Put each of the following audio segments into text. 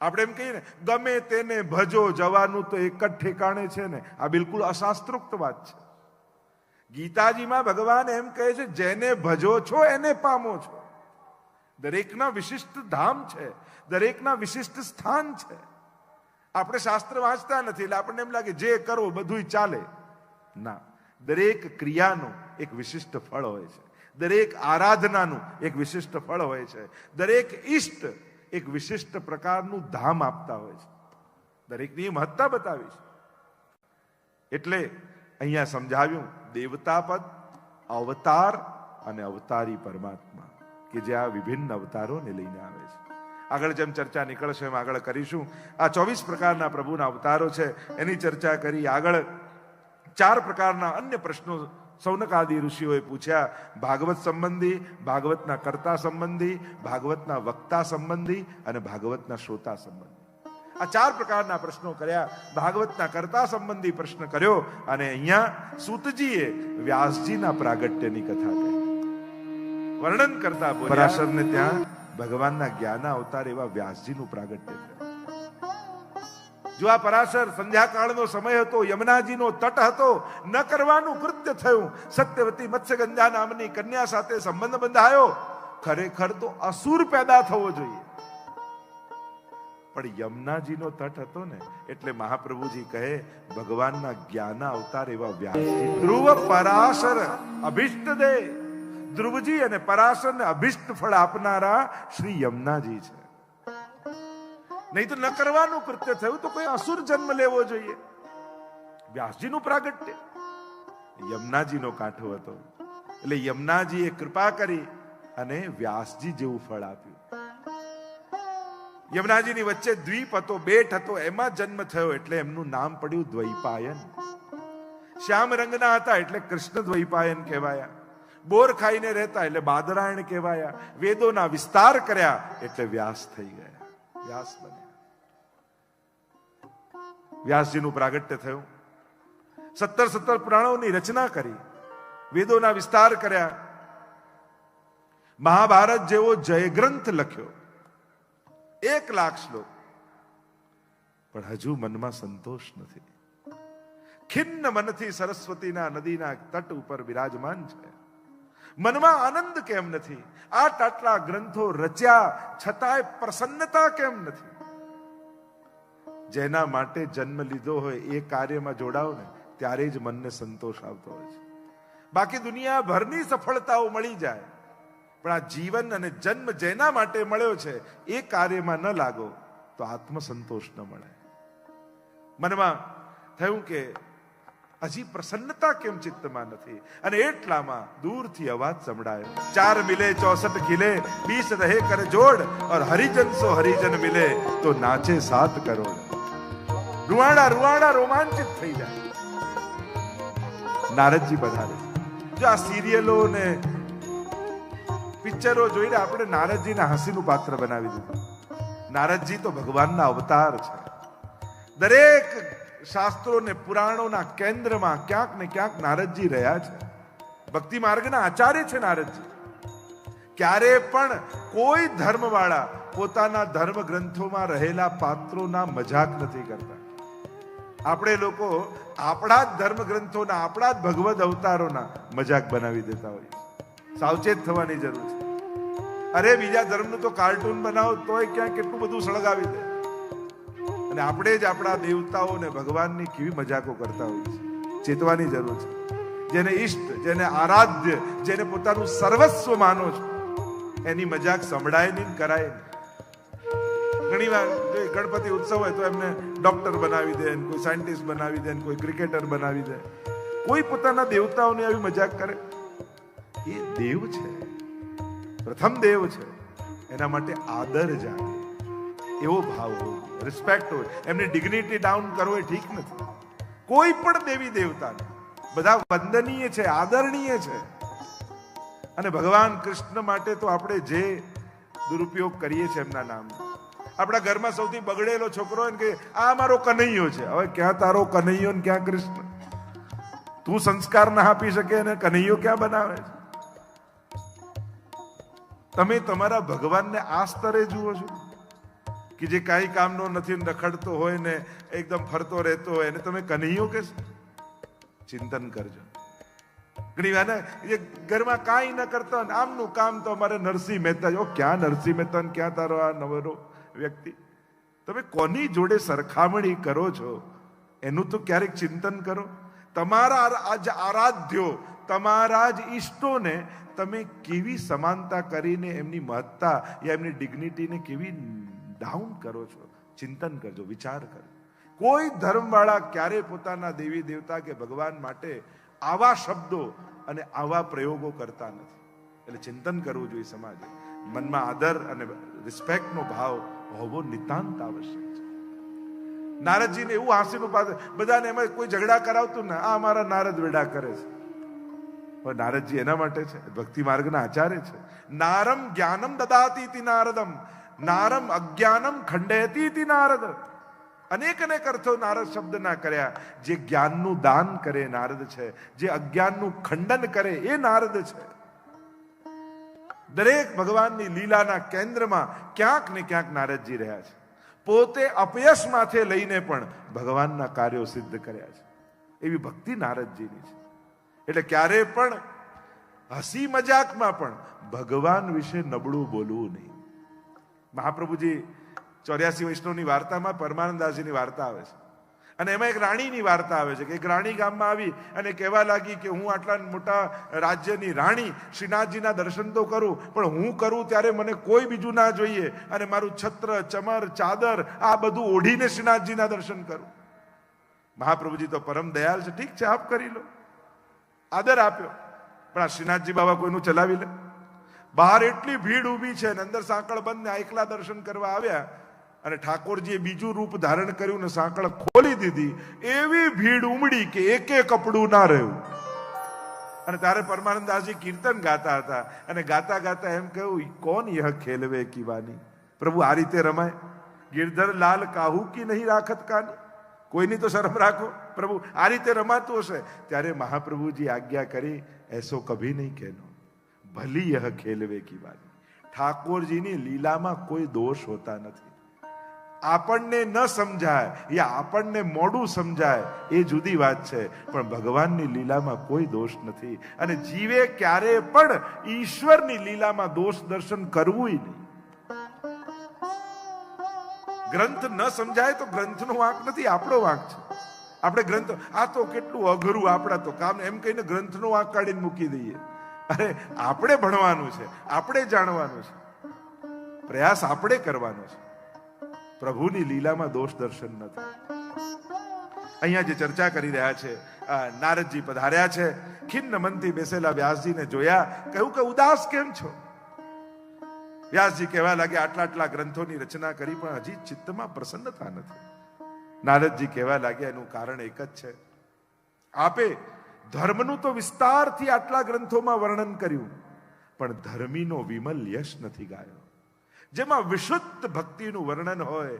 આપણે એમ કહીએ ને, ગમે તેને ભજો જવાનું તો એક જ ઠેકાણે છે ને. આ બિલકુલ અશાસ્ત્રોક્ત વાત છે. ગીતાજીમાં ભગવાન એમ કહે છે, જેને ભજો છો, એને પામો છો. દરેકના વિશિષ્ટ ધામ છે, દરેકના વિશિષ્ટ સ્થાન છે. આપણે શાસ્ત્ર વાંચતા નથી, એટલે આપણને એમ લાગે, જે કરો બધું ચાલે. ના, દરેક ક્રિયાનું એક વિશિષ્ટ ફળ હોય છે. દરેક આરાધનાનું એક વિશિષ્ટ ફળ હોય છે. દરેક ઈષ્ટ એક વિશિષ્ટ પ્રકારનું ધામ આપતા હોય છે. દરેકની મહત્તા બતાવી છે. એટલે અહીંયા સમજાવ્યું દેવતા પદ અવતાર અને અવતારી પરમાત્મા, કે જે આ વિભિન્ન અવતારોને લઈને આવે છે. આગળ જેમ ચર્ચા નીકળશે એમ આગળ કરીશું. આ ચોવીસ પ્રકારના પ્રભુના અવતારો છે. એની ચર્ચા કરી આગળ ચાર પ્રકારના અન્ય પ્રશ્નો સૌનકાદી ઋષિઓએ પૂછ્યા, ભાગવત સંબંધી, ભાગવતના કર્તા સંબંધી, ભાગવતના વક્તા સંબંધી અને ભાગવતના શ્રોતા સંબંધી? આ ચાર પ્રકારના પ્રશ્નો કર્યા. ભાગવતના કર્તા સંબંધી પ્રશ્ન કર્યો અને અહીંયા સૂતજીએ વ્યાસજીના પ્રાગટ્યની કથા કહી વર્ણન કરતા પરાશરને ત્યાં ભગવાનના જ્ઞાન અવતાર એવા વ્યાસજીનું પ્રાગટ્ય થયું. જો આ પરાશર સંધ્યાકાળનો સમય હતો, યમુનાજીનો તટ હતો, ન કરવાનું કૃત્ય થયું. સત્યવતી મત્સ્યગંધા નામની કન્યા સાથે સંબંધ બંધાયો. ખરેખર તો અસુર પેદા થવો જોઈએ. પણ યમુનાજીનો તટ હતો ને, એટલે મહાપ્રભુજી કહે, ભગવાનના જ્ઞાન અવતાર એવા વ્યાસજી ધ્રુવ પરાશર અભિષ્ટ દે. ધ્રુવજી અને પરાશરને અભિષ્ટ ફળ આપનારા શ્રી યમુનાજી છે. નહીં તો ન કરવાનું કૃત્ય થયું તો કોઈ અસુર જન્મ લેવો જોઈએ. વ્યાસજીનું પ્રાગટ્ય. યમુનાજીનો કાંઠો હતો. એટલે યમુનાજીએ કૃપા કરી અને વ્યાસજી જેવું ફળ આપ્યું. યમુનાજીની વચ્ચે દ્વીપ હતો, બેટ હતો, એમાં જન્મ થયો એટલે એમનું નામ પડ્યું દ્વૈપાયન. શ્યામ રંગના હતા એટલે કૃષ્ણ દ્વૈપાયન કહેવાયા. બોર ખાઈને રહેતા એટલે બાદરાયણ કહેવાયા. વેદોના વિસ્તાર કર્યા એટલે વ્યાસ થઈ ગયા. વ્યાસ બન્યા. વ્યાસજીનું પ્રાગટ્ય થયું. સત્તર સત્તર પુરાણોની રચના કરી, વેદોના વિસ્તાર કર્યા. મહાભારત જેવો જયગ્રંથ લખ્યો. એક લાખ શ્લોક. પણ હજુ મનમાં સંતોષ નથી. ખિન્ન મનથી સરસ્વતીના નદીના તટ ઉપર બિરાજમાન છે. મનમાં આનંદ કેમ નથી? આ ટાટલા ગ્રંથો રચ્યા છતાંય પ્રસન્નતા કેમ નથી? જેના માટે જન્મ લીધો હોય એ કાર્યમાં જોડાવ ને, ત્યારે જ મનને સંતોષ આવતો હોય છે. બાકી દુનિયાભરની સફળતાઓ મળી જાય. પણ આ જીવન અને જન્મ જેના માટે મળ્યો છે, એ કાર્યમાં ન લાગો તો આત્મસંતોષ ન મળે. મનમાં થયું કે હજી પ્રસન્નતા કેમ ચિત્તમાં નથી? અને એટલામાં દૂરથી અવાજ સંભળાયો, ચાર મિલે, ચોસઠ ખીલે, બીસ રહે કરે જોડ ઓર હરિજન સો હરિજન મિલે, તો નાચે સાત કરો રૂવાડા રૂવાડા રોમાંચિત થઈ જાય. નારદજી પધારે. જો આ સિરિયલો ને પિક્ચરો જોઈને આપણે નારદજીને હસીનું પાત્ર બનાવી દીધું. નારદજી તો ભગવાનના અવતાર છે. દરેક શાસ્ત્રો ને પુરાણોના કેન્દ્રમાં ક્યાંક ને ક્યાંક નારદજી રહ્યા છે. ભક્તિ માર્ગના આચાર્ય છે નારદજી. ક્યારે પણ કોઈ ધર્મવાળા પોતાના ધર્મ ગ્રંથોમાં રહેલા પાત્રોના મજાક નથી કરતા. આપણે લોકો આપણા જ ધર્મ ગ્રંથોના, આપણા જ ભગવદ અવતારોના મજાક બનાવી દેતા હોઈએ સાવચેત થવાની જરૂર છે. અરે બીજા ધર્મનું તો કાર્ટૂન બનાવો તોય ક્યાં કેટલું બધું સળગાવી દે. અને આપણે જ આપણા દેવતાઓને ભગવાનની કેવી મજાકો કરતા હોઈએ છીએ ચેતવાની જરૂર છે. જેને ઈષ્ટ, જેને આરાધ્ય, જેને પોતાનું સર્વસ્વ માનો છો, એની મજાક સંભળાય નહીં, કરાય નહીં. ઘણી વાર ગણપતિ ઉત્સવ હોય તો એમને ડોક્ટર બનાવી દે કોઈ સાયન્ટિસ્ટ બનાવી દે કોઈ ક્રિકેટર બનાવી દે. કોઈ પોતાના દેવતાઓની આવી મજાક કરે? એ દેવ છે. પ્રથમ દેવ છે. એના માટે આદર જાણે. એવો ભાવ હોય રિસ્પેક્ટ હોય, એમની ડિગ્નિટી ડાઉન કરવો એ ઠીક નથી. કોઈ પણ દેવી દેવતાને બધા વંદનીય છે, આદરણીય છે. અને ભગવાન કૃષ્ણ માટે તો આપણે જે દુરુપયોગ કરીએ છીએ એમના નામનો આપણા ઘરમાં સૌથી બગડેલો છોકરો હોય ને કે, આ મારો કનૈયો છે. હવે ક્યાં તારો કનૈયો ને ક્યાં કૃષ્ણ? તું સંસ્કાર ના આપી શકે અને કનૈયો ક્યાં બનાવે છે? તમે તમારા ભગવાનને આ સ્તરે જુઓ છો. કે જે કાંઈ કામનો નથી રખડતો હોય ને એકદમ ફરતો રહેતો હોય, એને તમે કનૈયો કે ચિંતન કરજો. ઘણી વાર એ ઘરમાં કાંઈ ન કરતા આમનું કામ તો અમારે નરસિંહ મહેતા ઓ, ક્યાં નરસિંહ મહેતા ક્યાં તારો આ નવરો વ્યક્તિ? તમે કોની જોડે સરખામણી કરો છો? એનું તો ક્યારેક ચિંતન કરો. તમારા આજ આરાધ્યો, તમારા જ ઈષ્ટોને તમે કેવી સમાનતા કરીને એમની મહત્તા યા એમની ડિગ્નિટીને કેવી ડાઉન કરો છો, ચિંતન કરજો, વિચાર કરજો કોઈ ધર્મવાળા ક્યારે પોતાના દેવી દેવતા કે ભગવાન માટે આવા શબ્દો અને આવા પ્રયોગો કરતા નથી. એટલે ચિંતન કરવું જોઈએ સમાજે. મનમાં આદર અને રિસ્પેક્ટનો ભાવ હોવો નિતાંત આવશ્યક છે. નારદજીને એવું હાંસીનું પાત્ર બધાને એમાં કોઈ ઝઘડા કરાવતું ને, આ અમારા નારદ વેડા કરે છે. પણ નારદજી એના માટે છે, ભક્તિ માર્ગના આચાર્ય છે. નારમ જ્ઞાનમ દદાતી નારદમ. નારમ અજ્ઞાનમ ખંડયતી નારદ. અનેક અનેક અર્થો નારદ શબ્દના કર્યા. જે જ્ઞાનનું દાન કરે નારદ છે. જે અજ્ઞાનનું ખંડન કરે એ નારદ છે. દરેક ભગવાનની લીલાના કેન્દ્રમાં ક્યાંક ને ક્યાંક નારદજી રહ્યા છે. પોતે અપયશ માથે લઈને પણ ભગવાનના કાર્યો સિદ્ધ કર્યા છે. એવી ભક્તિ નારદજીની છે. એટલે ક્યારે પણ હસી મજાકમાં પણ ભગવાન વિશે નબળું બોલવું નહીં. મહાપ્રભુજી ચોર્યાસી વૈષ્ણવની વાર્તામાં પરમાનંદાસજીની વાર્તા આવે છે. અને એમાં એક રાણીની વાર્તા આવે છે કે એક રાણી ગામમાં આવી અને કહેવા લાગી કે હું આટલા મોટા રાજ્યની રાણી, શ્રીનાથજીના દર્શન તો કરું, પણ હું કરું ત્યારે મને કોઈ બીજું ના જોઈએ અને મારું છત્ર, ચમર, ચાદર, આ બધું ઓઢીને શ્રીનાથજીના દર્શન કરું. મહાપ્રભુજી તો પરમ દયાલ છે. ઠીક છે, આપ કરી લો. આદર આપ્યો. પણ આ શ્રીનાથજી બાબા કોઈનું ચલાવી લે? બહાર એટલી ભીડ ઊભી છે અને અંદર સાંકળ બંધ ને આ દર્શન કરવા આવ્યા અને ઠાકોરજીએ બીજું રૂપ ધારણ કર્યું ને સાંકળ ખોલી દીધી. એવી ભીડ ઉમડી કે એકે કપડું ના રહ્યું. અને ત્યારે પરમાનંદાસજી કીર્તન ગાતા હતા અને ગાતા ગાતા એમ કહ્યું કોણ યહ ખેલવે કીવાની પ્રભુ આ રીતે રમાય. ગિરધર લાલ કાહુ કી નહીં રાખત કાની? કોઈની તો શરમ રાખો. પ્રભુ આ રીતે રમાતું હશે. ત્યારે મહાપ્રભુજી આજ્ઞા કરી, એસો કભી નહીં કહેનો. ભલી યહ ખેલવે કી વાલી ઠાકોરજીની લીલામાં કોઈ દોષ હોતા નથી. આપણને ન સમજાય, યા આપણને મોડું સમજાય, એ જુદી વાત છે. પણ ભગવાનની લીલામાં કોઈ દોષ નથી. અને જીવે ક્યારે પણ ઈશ્વરની લીલામાં દોષ દર્શન કરવું નહીં. ગ્રંથ ન સમજાય તો ગ્રંથનો વાંક નથી, આપણો વાંક છે. આપણે ગ્રંથ, આ તો કેટલું અઘરું, આપણા તો કામ, એમ કહીને ગ્રંથનો વાંક કાઢીને મૂકી દઈએ. અરે, આપણે ભણવાનું છે, આપણે જાણવાનું છે. પ્રયાસ આપણે કરવાનો છે. પ્રભુની લીલામાં દોષ દર્શન નથી અહીંયા જે ચર્ચા કરી રહ્યા છે નારદજી પધાર્યા છે, ખિન્ન મનથી બેસેલા વ્યાસજીને જોયા, કહ્યું કે ઉદાસ કેમ છો? વ્યાસજી કહેવા લાગે આટલા આટલા ગ્રંથોની રચના કરી, પણ હજી ચિત્તમાં પ્રસન્નતા નથી. નારદજી કહેવા લાગ્યા, એનું કારણ એક જ છે. આપે ધર્મનું તો વિસ્તારથી આટલા ગ્રંથોમાં વર્ણન કર્યું, પણ ધર્મીનો વિમલ યશ નથી ગાયો. જેમાં વિશુદ્ધ ભક્તિનું વર્ણન હોય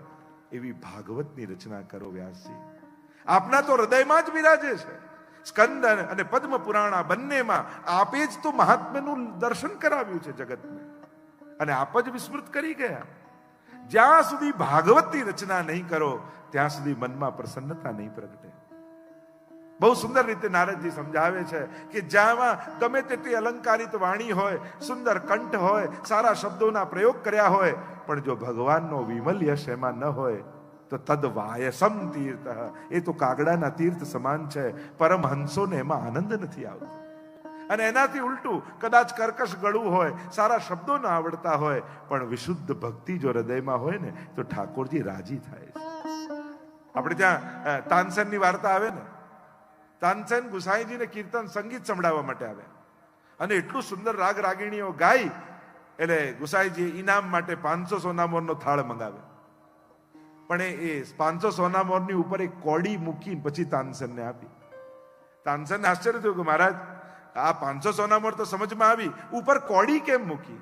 એવી ભાગવતની રચના કરો વ્યાસજી. આપના તો હૃદયમાં જ બિરાજે છે. સ્કંદન અને પદ્મ પુરાણા બંનેમાં આપે જ તો મહાત્મ્યનું દર્શન કરાવ્યું છે જગતને. અને આપ જ વિસ્મૃત કરી ગયા. જ્યાં સુધી ભાગવતની રચના નહીં કરો, ત્યાં સુધી મનમાં પ્રસન્નતા નહીં પ્રગટે. બહુ સુંદર રીતે નારદજી સમજાવે છે કે જ્યાંમાં ગમે તેટલી અલંકારિત વાણી હોય, સુંદર કંઠ હોય, સારા શબ્દોના પ્રયોગ કર્યા હોય, પણ જો ભગવાનનો વિમલ્ય શેમાં ન હોય, તો તદ વાયસમ તીર્થ. એ તો કાગડાના તીર્થ સમાન છે. પરમહંસોને એમાં આનંદ નથી આવતો. અને એનાથી ઉલટું, કદાચ કર્કશ ગળું હોય, સારા શબ્દો ન આવડતા હોય, પણ વિશુદ્ધ ભક્તિ જો હૃદયમાં હોય ને, તો ઠાકોરજી રાજી થાય છે. આપણે ત્યાં તાનસેનની વાર્તા આવે ને? તાનસેન ગુસાઈજીને કીર્તન સંગીત સંભળાવવા માટે આવ્યા અને એટલું સુંદર રાગ રાગીણીઓ ગાઈ એટલે ગુસાઈજી ઇનામ માટે પાંચસો સોનામોરનો થાળ મંગાવે પણ એ પાંચસો સોનામોરની ઉપર એક કોડી મૂકી પછી તાનસેનને આપી. તાનસેનને આશ્ચર્ય થયું કે મહારાજ, આ પાંચસો સોનામોર તો સમજમાં આવી. ઉપર કોડી કેમ મૂકી?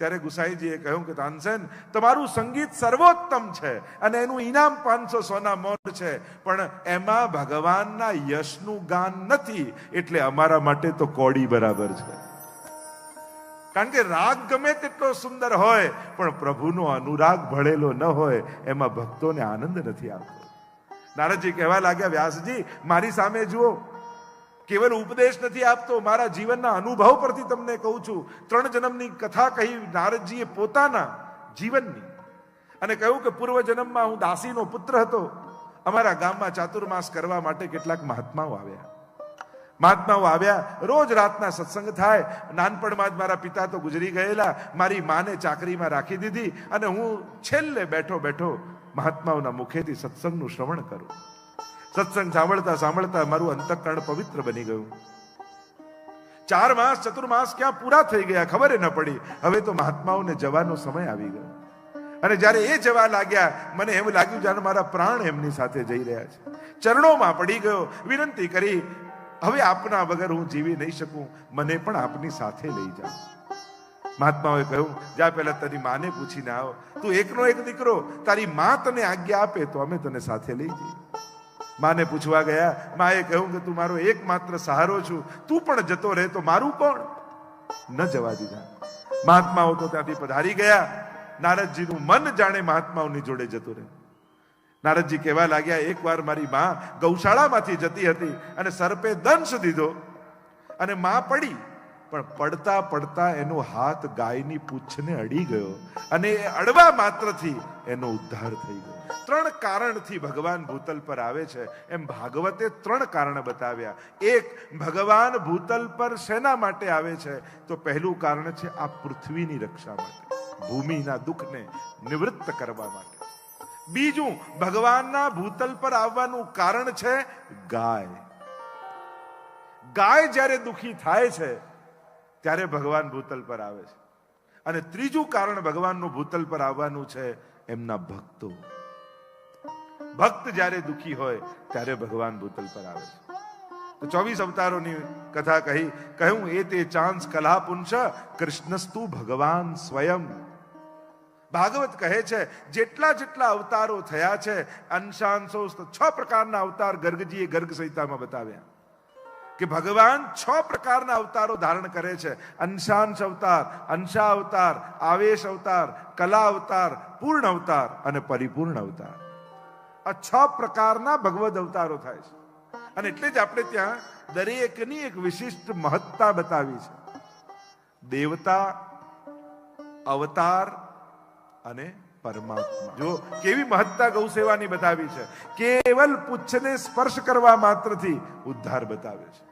ત્યારે ગુસાઈજીએ કહ્યું કે, તાનસેન, તમારું સંગીત સર્વોત્તમ છે અને એનું ઇનામ પાંચસો સોના મોર છે. પણ એમાં ભગવાનના યશનું ગાન નથી, એટલે અમારા માટે તો કોડી બરાબર છે. કારણ કે રાગ ગમે તેટલો સુંદર હોય, પણ પ્રભુનો અનુરાગ ભળેલો ન હોય, એમાં ભક્તોને આનંદ નથી આવતો. નારદજી કહેવા લાગ્યા, વ્યાસજી, મારી સામે જુઓ કેવલ ઉપદેશ નથી આપતો, મારા જીવનના અનુભવ પરથી તમને કહું છું, ત્રણ જન્મની કથા કહી નારદજીએ પોતાના જીવનની. અને કહ્યું કે પૂર્વ જન્મમાં હું દાસીનો પુત્ર હતો, અમારા ગામમાં ચાતુર્માસ કરવા માટે કેટલાક મહાત્માઓ આવ્યા. મહાત્માઓ આવ્યા, રોજ રાતના સત્સંગ થાય, નાનપણમાં જ મારા પિતા તો ગુજરી ગયેલા, મારી માને ચાકરીમાં રાખી દીધી, અને હું છેલ્લે બેઠો બેઠો મહાત્માઓના મુખેથી સત્સંગનું શ્રવણ કરું. સત્સંગ સાંભળતા સાંભળતા મારું અંતકરણ પવિત્ર બની ગયું. ચાર માસ ચતુર્માસ ક્યાં પૂરા થઈ ગયા ખબર ન પડી. હવે તો મહાત્માઓને જવાનો સમય આવી ગયો. અને જ્યારે એ જવા લાગ્યા, મને એમ લાગ્યું જાણે મારા પ્રાણ એમની સાથે જઈ રહ્યા છે. ચરણોમાં પડી ગયો, વિનંતી કરી, હવે આપના વગર હું જીવી નહીં શકું, મને પણ આપની સાથે લઈ જાઓ મહાત્માઓએ કહ્યું, જા પહેલા તારી માને પૂછીને આવો. તું એકનો એક દીકરો, તારી મા તને આજ્ઞા આપે તો અમે તને સાથે લઈ જઈએ. માને પૂછવા ગયા, માએ કહ્યું કે તું મારો એકમાત્ર સહારો છું. તું પણ જતો રહે તો મારું કોણ ન જવા દીધા. મહાત્માઓ તો ત્યાંથી પધારી ગયા. નારદજીનું મન જાણે મહાત્માઓની જોડે જતું રહે. નારદજી કહેવા લાગ્યા, એકવાર મારી માં ગૌશાળામાંથી જતી હતી અને સર્પે દંશ દીધો અને માં પડી પણ પડતા પડતા એનો હાથ ગાયની પૂંછને અડી ગયો અને એ અડવા માત્રથી એનો ઉદ્ધાર થઈ ગયો. ત્રણ કારણથી ભગવાન ભૂતલ પર આવે છે. એમ ભાગવતે ત્રણ કારણ બતાવ્યા. એક, ભગવાન ભૂતલ પર શેના માટે આવે છે? તો પહેલું કારણ છે આ પૃથ્વીની રક્ષા માટે, ભૂમિના દુઃખને નિવૃત્ત કરવા માટે. બીજું, ભગવાનના ભૂતલ પર આવવાનું કારણ છે ગાય. ગાય જ્યારે દુખી થાય છે ત્યારે ભગવાન ભૂતલ પર આવે છે. અને ત્રીજું કારણ ભગવાનનું ભૂતલ પર આવવાનું છે એમના ભક્તો. ભક્ત જ્યારે દુખી હોય ત્યારે ભગવાન ભૂતલ પર આવે છે. તો ચોવીસ અવતારોની કથા કહી, કહ્યું, એ તે ચાંસ કલા પુંસ કૃષ્ણસ્તુ ભગવાન સ્વયં. ભાગવત કહે છે, જેટલા જેટલા અવતારો થયા છે અંશાંશો છ પ્રકારના અવતાર ગર્ગજીએ ગર્ગ સંહિતામાં બતાવ્યા. કે ભગવાન છ પ્રકારના અવતારો ધારણ કરે છે. અંશાંશ અવતાર, અંશા અવતાર, આવેશ અવતાર, કલા અવતાર, પૂર્ણ અવતાર અને પરિપૂર્ણ અવતાર. આ છ પ્રકારના ભગવદ અવતારો થાય છે. અને એટલે જ આપણે ત્યાં દરેકની એક વિશિષ્ટ મહત્તા બતાવી છે. દેવતા, અવતાર અને પરમાત્મા. જો કેવી મહત્તા ગૌ સેવાની બતાવી છે. કેવલ પુચ્છને સ્પર્શ કરવા માત્રથી ઉદ્ધાર બતાવે છે.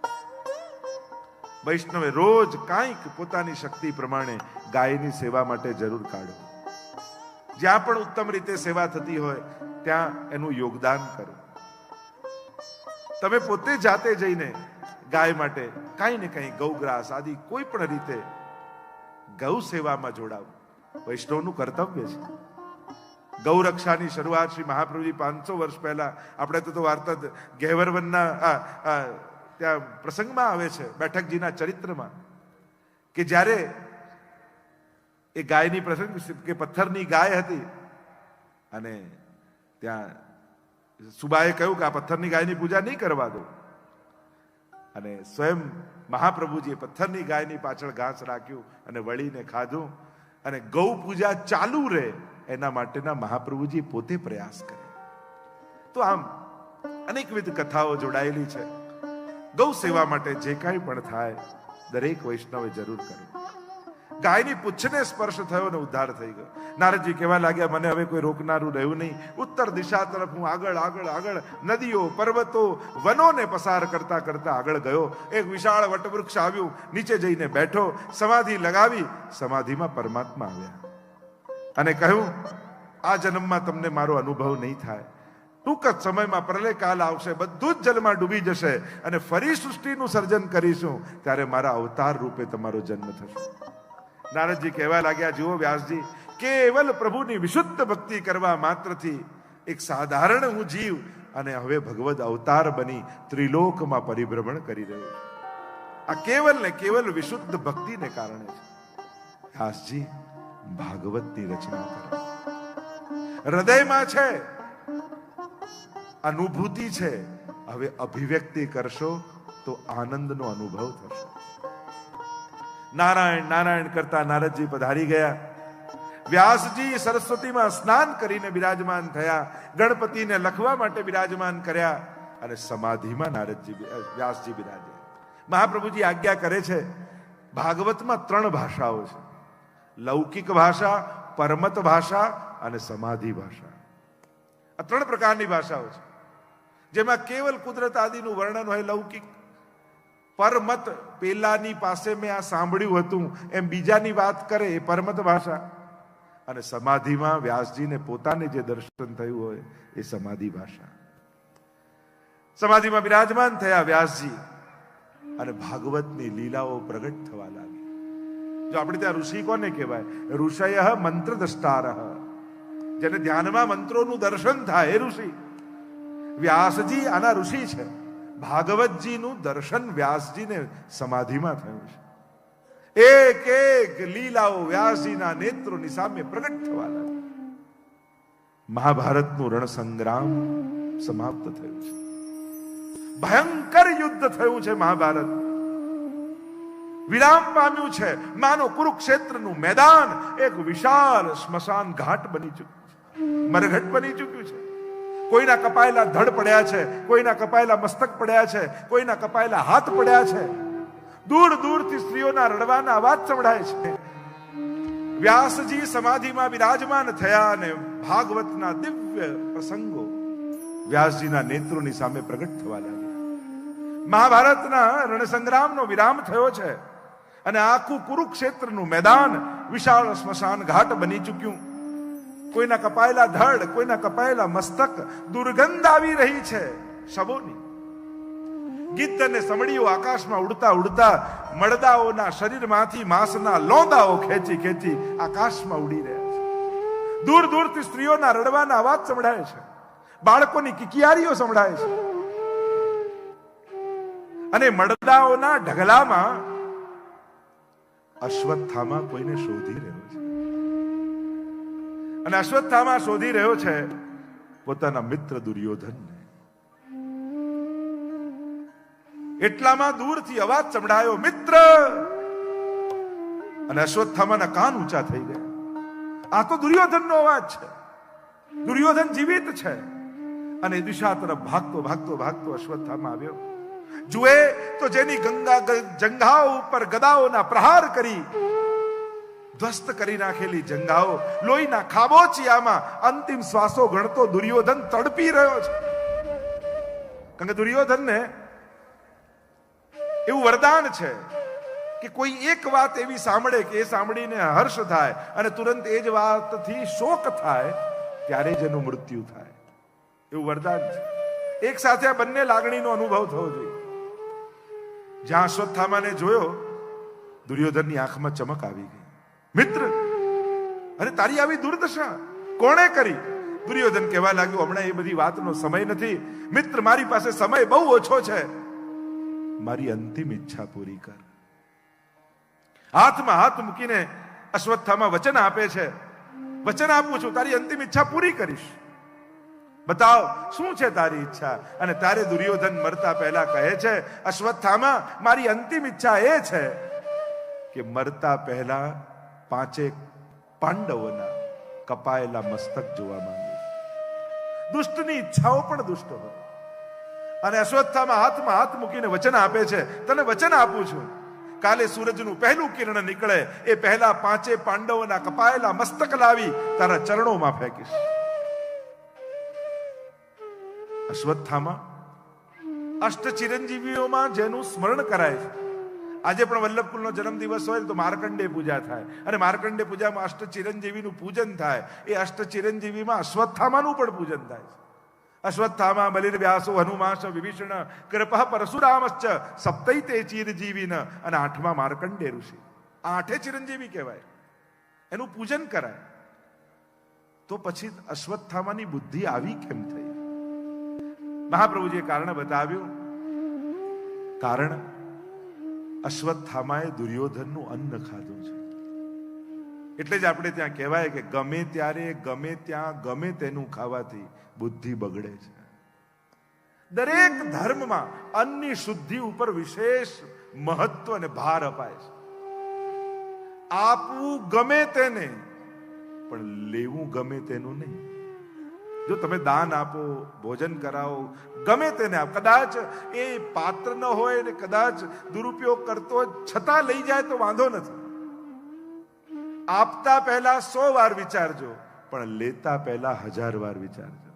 વૈષ્ણવે રોજ કાંઈક પોતાની શક્તિ પ્રમાણે ગાયની સેવા માટે જરૂર કાઢો. જ્યાં પણ ઉત્તમ રીતે સેવા થતી હોય, ત્યાં એનું યોગદાન કરો. તમે પોતે જાતે જઈને ગાય માટે કાંઈ ને કંઈ ગૌગ્રાસ આદિ કોઈ પણ રીતે ગૌ સેવામાં જોડાવ. વૈષ્ણવનું કર્તવ્ય છે. ગૌરક્ષાની શરૂઆત શ્રી મહાપ્રભુજી પાંચસો વર્ષ પહેલા. આપણે તો વાર્તા ગહેવરવનના ત્યાં પ્રસંગમાં આવે છે, બેઠકજીના ચરિત્રમાં. કે જ્યારે એ ગાયની પ્રસંગ, કે પથ્થરની ગાય હતી, અને ત્યાં સુબાએ કહ્યું કે આ પથ્થરની ગાયની પૂજા નહીં કરવા દો. અને સ્વયં મહાપ્રભુજીએ પથ્થરની ગાયની પાછળ ઘાસ રાખ્યું અને વળીને ખાધું. અને ગૌ પૂજા ચાલુ રહે. એના માટેના મહાપ્રભુજી પોતે પ્રયાસ કરે. તો આમ અનેકવિધ કથાઓ જોડાયેલી છે. ગૌ સેવા માટે જે કાંઈ પણ થાય, દરેક વૈષ્ણવે જરૂર કરવું ગાયની પૂછને સ્પર્શ થયો અને ઉદ્ધાર થઈ ગયો. નારદજી કહેવા લાગ્યા, મને હવે કોઈ રોકનારું રહ્યું નહીં. ઉત્તર દિશા તરફ હું આગળ આગળ આગળ, નદીઓ, પર્વતો, વનોને પસાર કરતા કરતા આગળ ગયો. એક વિશાળ વટવૃક્ષ આવ્યું. નીચે જઈને બેઠો. સમાધિ લગાવી, સમાધિમાં પરમાત્મા આવ્યા. અને કહ્યું, આ જન્મમાં તમને મારો અનુભવ નહીં થાય. ટૂંક જ સમયમાં પ્રલય કાલ આવશે, બધું જ જલમાં ડૂબી જશે અને ફરી સૃષ્ટિનું સર્જન કરીશું, ત્યારે મારા અવતાર રૂપે તમારો જન્મ થશે. નારદજી કહેવા લાગ્યા, જુઓ વ્યાસજી, કેવલ પ્રભુની વિશુદ્ધ ભક્તિ કરવા માત્રથી એક સાધારણ હું જીવ અને હવે ભગવદ અવતાર બની ત્રિલોકમાં પરિભ્રમણ કરી રહ્યો આ કેવલ ને કેવલ વિશુદ્ધ ભક્તિને કારણે છે. વ્યાસજી ભાગવતની રચના કરો. હૃદયમાં છે, અનુભૂતિ છે, હવે અભિવ્યક્તિ કરશો તો આનંદનો અનુભવ થશે. નારાયણ નારાયણ કરતા નારદજી પધારી ગયા. વ્યાસજી સરસ્વતીમાં સ્નાન કરીને બિરાજમાન થયા. ગણપતિને લખવા માટે બિરાજમાન કર્યા અને સમાધિમાં નારદજી વ્યાસજી બિરાજ્યા. મહાપ્રભુજી આજ્ઞા કરે છે, ભાગવતમાં ત્રણ ભાષાઓ છે. લૌકિક ભાષા, પરમત ભાષા અને સમાધિ ભાષા. આ ત્રણ પ્રકારની ભાષાઓ છે. જેમાં કેવલ કુદરત આદિનું વર્ણન હોય લૌકિક, પરમત પેલાની પાસે મેં આ સાંભળ્યું હતું, એમ બીજાની વાત કરે એ પરમત ભાષા. અને સમાધિમાં વ્યાસજીને પોતાને જે દર્શન થયું હોય એ સમાધિ ભાષા. સમાધિમાં બિરાજમાન થયા વ્યાસજી અને ભાગવતની લીલાઓ પ્રગટ થવા લાગી. જો આપણે ત્યાં ઋષિ કોને કહેવાય? ઋષય મંત્ર દ્રષ્ટાર જેને ધ્યાનમાં મંત્રોનું દર્શન થાય, એ ઋષિ. વ્યાસજી આના ઋષિ છે. ભાગવતજીનું દર્શન વ્યાસજીને સમાધિમાં થયું છે. એક એક લીલાઓ વ્યાસજીના નેત્રોની સામે પ્રગટ થવા લાગી. મહાભારતનું રણ સંગ્રામ સમાપ્ત થયું છે. ભયંકર યુદ્ધ થયું છે મહાભારત વિરામ પામ્યું છે. માનો કુરુક્ષેત્રનું મેદાન એક વિશાળ સ્મશાન ઘાટ બની ચૂક્યું મરઘટ બની ચૂક્યું છે. કોઈના કપાયેલા ધડ પડ્યા છે, કોઈના કપાયેલા મસ્તક પડ્યા છે, કોઈના કપાયેલા હાથ પડ્યા છે. દૂર દૂરથી સ્ત્રીઓના રડવાના અવાજ સંભળાય છે. વ્યાસજી સમાધિમાં વિરાજમાન થયા અને ભાગવતના દિવ્ય પ્રસંગો વ્યાસજીના નેત્રોની સામે પ્રગટ થવા લાગ્યા. મહાભારતના રણસંગ્રામનો વિરામ થયો છે. અને આખું કુરુક્ષેત્રનું મેદાન વિશાળ સ્મશાન ઘાટ બની ચૂક્યું. કોઈના કપાયેલા ધડ, કોઈના કપાયેલા મસ્તક દુર્ગંધ આવી રહી છે. શબોની. ગીત અને સમડીઓ આકાશમાં ઉડતા ઉડતા મળદાઓના શરીરમાંથી માંસના લોંદાઓ ખેંચી ખેંચી આકાશમાં ઉડી રહ્યા છે. દૂર દૂરથી સ્ત્રીઓના રડવાના અવાજ સંભળાય છે. બાળકોની કિકિયારીઓ સંભળાય છે. અને મળદાઓના ઢગલામાં અશ્વત્થામાં કોઈને શોધી રહ્યો છે. અને અશ્વત્થામાં શોધી રહ્યો છે પોતાના મિત્ર દુર્યોધનને. એટલામાં દૂરથી અવાજ સંભળાયો, મિત્ર! અને અશ્વત્થામાના કાન ઊંચા થઈ ગયા. આ તો દુર્યોધનનો અવાજ છે. દુર્યોધન જીવિત છે. અને દિશા તરફ ભાગતો ભાગતો ભાગતો અશ્વત્થામાં આવ્યો. જુએ તો જેની ગંગા જંઘાઓ ઉપર ગદાઓના પ્રહાર કરી, ધ્વસ્ત કરી નાખેલી જંગાઓ લોહીના ખાબોચિયામાં અંતિમ શ્વાસો ગણતો દુર્યોધન તડપી રહ્યો છે. કારણ કે દુર્યોધનને એવું વરદાન છે કે કોઈ એક વાત એવી સાંભળે કે એ સાંભળીને હર્ષ થાય અને તુરંત એ જ વાતથી શોક થાય, ત્યારે જ એનું મૃત્યુ થાય. એવું વરદાન છે. એક સાથે આ બંને લાગણીનો અનુભવ થવો જોઈએ. જ્યાં અશ્વત્થામાને જોયો, દુર્યોધનની આંખમાં ચમક આવી ગઈ. મિત્ર, અરે તારી આવી દુર્દશા કોણે કરી? દુર્યોધન કહેવા લાગ્યો, હમણાં એ બધી વાતનો સમય નથી. મિત્ર, મારી પાસે સમય બહુ ઓછો છે. મારી અંતિમ ઈચ્છા પૂરી કર. હાથમાં હાથ મૂકીને અશ્વત્થામાં વચન આપે છે. વચન આપું છું. તારી અંતિમ ઈચ્છા પૂરી કરીશ. બતાવ, શું છે તારી ઈચ્છા? અને તારે દુર્યોધન મરતા પહેલા કહે છે, અશ્વત્થામાં, મારી અંતિમ ઈચ્છા એ છે કે મરતા પહેલા પાંચે પાંડવોના કપાયેલા મસ્તક જોવા માંગે. દુષ્ટની ઈચ્છાઓ પણ દુષ્ટ હોય. અને અશ્વત્થામાં હાથમાં હાથ મૂકીને વચન આપે છે, તને વચન આપું છું. કાલે સૂરજનું પહેલું કિરણ નીકળે, એ પહેલા પાંચે પાંડવોના કપાયેલા મસ્તક લાવી, તારા ચરણોમાં ફેંકીશ. અશ્વત્થામાં અષ્ટ ચિરંજીવીઓમાં જેનું સ્મરણ કરાય છે. આજે પણ વલ્લભકુલનો જન્મદિવસ હોય તો માર્કંડે પૂજા થાય. અને માર્કંડે પૂજામાં અષ્ટ ચિરંજીવીનું પૂજન થાય. એ અષ્ટ ચિરંજીવીમાં અશ્વત્થામાનું પણ પૂજન થાય છે. અશ્વત્થામા બલિર વ્યાસો હનુમાશ વિભીષણ, કૃપ, પરશુરામશ્ચ સપ્તૈતે ચિરજીવીન અને આઠમા માર્કંડે ઋષિ. આ આઠે ચિરંજીવી કહેવાય. એનું પૂજન કરાય. તો પછી અશ્વત્થામાની બુદ્ધિ આવી કેમ થઈ? મહાપ્રભુજીએ કારણ બતાવ્યું. કારણ અશ્વત્થામાએ દુર્યોધનનું અન્ન ખાધું છે. એટલે જ આપણે ત્યાં કહેવાય કે ગમે ત્યારે, ગમે ત્યાં, ગમે તેનું ખાવાથી બુદ્ધિ બગડે છે. દરેક ધર્મમાં અન્નની શુદ્ધિ ઉપર વિશેષ મહત્વ અને ભાર અપાય છે. આપવું ગમે તેને, પણ લેવું ગમે તેનું નહીં. જો તમે દાન આપો, ભોજન કરાવો, ગમે તેને આપ. કદાચ એ પાત્ર ન હોય ને કદાચ દુરુપયોગ કરતો છતાં લઈ જાય તો વાંધો નથી. આપતા પહેલા સો વાર વિચારજો, પણ લેતા પહેલા હજાર વાર વિચારજો.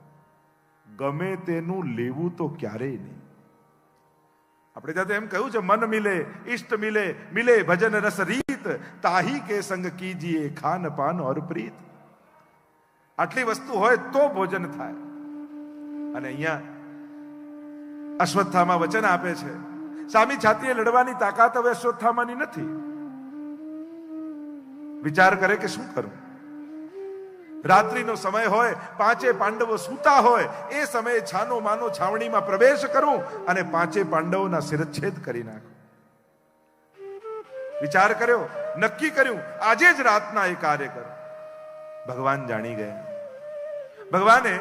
ગમે તેનું લેવું તો ક્યારેય નહીં. આપણે ત્યાં એમ કહ્યું છે, મન મિલે ઇષ્ટ મિલે મિલે ભજન રસ રીત, તાહી કે સંગ કીજીએ ખાન પાન ઓર પ્રીત આટલી વસ્તુ હોય તો ભોજન થાય. અને અહીંયા અશ્વત્થામાં વચન આપે છે સામી છાતીએ લડવાની તાકાત હવે અશ્વત્થામાની નથી. વિચાર કરે કે શું કરું? રાત્રિનો સમય હોય, પાંચે પાંડવો સૂતા હોય, એ સમયે છાનો માનો છાવણીમાં પ્રવેશ કરું અને પાંચે પાંડવોના શિરચ્છેદ કરી નાખું. વિચાર કર્યો, નક્કી કર્યું, આજે જ રાતના એ કાર્ય કરું. ભગવાન જાણી ગયા. ભગવાને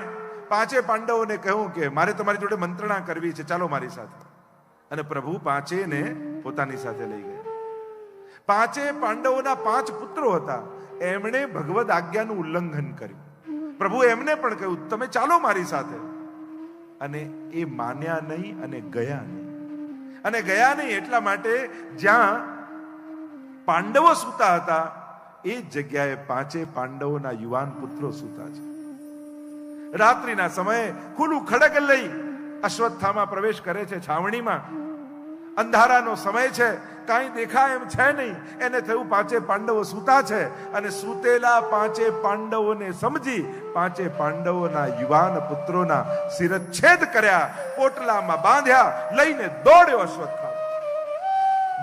પાંચે પાંડવોને કહ્યું કે, મારે તમારી જોડે મંત્રણા કરવી છે. ચાલો મારી સાથે. અને પ્રભુ પાંચેને પોતાની સાથે લઈ ગયા. પાંચે પાંડવોના પાંચ પુત્રો હતા. એમણે ભગવદ આજ્ઞાનું ઉલ્લંઘન કર્યું. પ્રભુ એમને પણ કહ્યું, તમે ચાલો મારી સાથે. અને એ માન્યા નહીં અને ગયા નહીં. અને ગયા નહીં એટલા માટે જ્યાં પાંડવો સૂતા હતા એ જગ્યાએ પાંચે પાંડવોના યુવાન પુત્રો સૂતા છે. રાત્રિના સમયે ખુલ્લું ખડગ લઈ અશ્વત્થામાં પ્રવેશ કરે છે છાવણીમાં. અંધારાનો સમય છે, કાંઈ દેખાય એમ છે નહીં. એને થયું પાંચે પાંડવો સૂતા છે અને સૂતેલા પાંચે પાંડવોને સમજી પાંચે પાંડવોના યુવાન પુત્રોના શિરચ્છેદ કર્યા, પોટલામાં બાંધ્યા, લઈને દોડ્યો અશ્વત્થામા.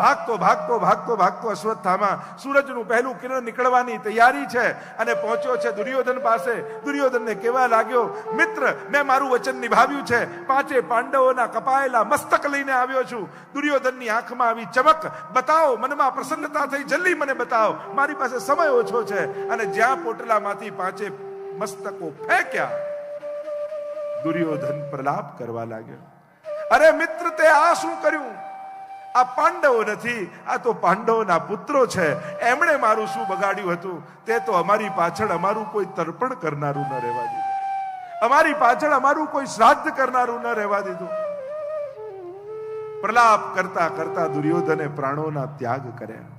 ભાગતો ભાગતો ભાગતો ભાગતો અશ્વત્થામાં. સૂરજનું પહેલું કિરણ નીકળવાની તૈયારી છે અને પહોંચ્યો છે દુર્યોધન પાસે. દુર્યોધનને કેવા લાગ્યો, મિત્ર, મેં મારું વચન નિભાવ્યું છે. પાંચે પાંડવોના કપાયેલા મસ્તક લઈને આવ્યો છું. દુર્યોધનની આંખમાં આવી ચમક, બતાવો, મનમાં પ્રસન્નતા થઈ, જલ્દી મને બતાવો. મારી પાસે સમય ઓછો છે. અને જ્યાં પોટલામાંથી પાંચે મસ્તકો ફેંક્યા, દુર્યોધન પ્રલાપ કરવા લાગ્યો, અરે મિત્ર, તે આ શું કર્યું? આ પાંડવો નથી, આ તો પાંડવોના પુત્રો છે. એમણે મારું શું બગાડ્યું હતું? તે તો અમારી પાછળ અમારું કોઈ તર્પણ કરનારું ન રહેવા દીધું. અમારી પાછળ અમારું કોઈ શ્રાદ્ધ કરનારું ન રહેવા દીધું. પ્રલાપ કરતા કરતા દુર્યોધને પ્રાણોના ત્યાગ કર્યા.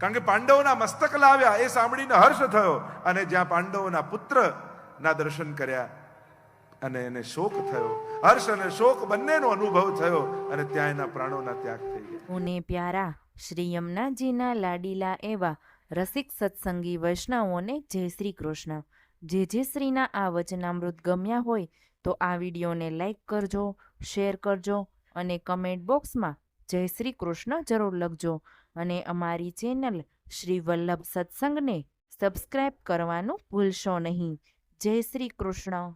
કારણ કે પાંડવોના મસ્તક લાવ્યા, એ સાંભળીને હર્ષ થયો અને જ્યાં પાંડવોના પુત્ર ના દર્શન કર્યા અને એને શોક થયો. હર્ષ અને શોક બંનેનો અનુભવ થયો અને ત્યાં એના પ્રાણોના ત્યાગ થઈ ગયા. ઉને પ્યારા, શ્રી યમુનાજીના લાડીલા એવા રસિક સત્સંગી વૈષ્ણવોને જય શ્રી કૃષ્ણ. જે જે શ્રીના આ વચનામૃત ગમ્યા હોય તો આ વિડીયોને લાઈક કરજો, શેર કરજો અને કમેન્ટ બોક્સમાં જય શ્રી કૃષ્ણ જરૂર લખજો. અને અમારી ચેનલ શ્રી વલ્લભ સત્સંગને સબસ્ક્રાઈબ કરવાનું ભૂલશો નહીં. જય શ્રી કૃષ્ણ.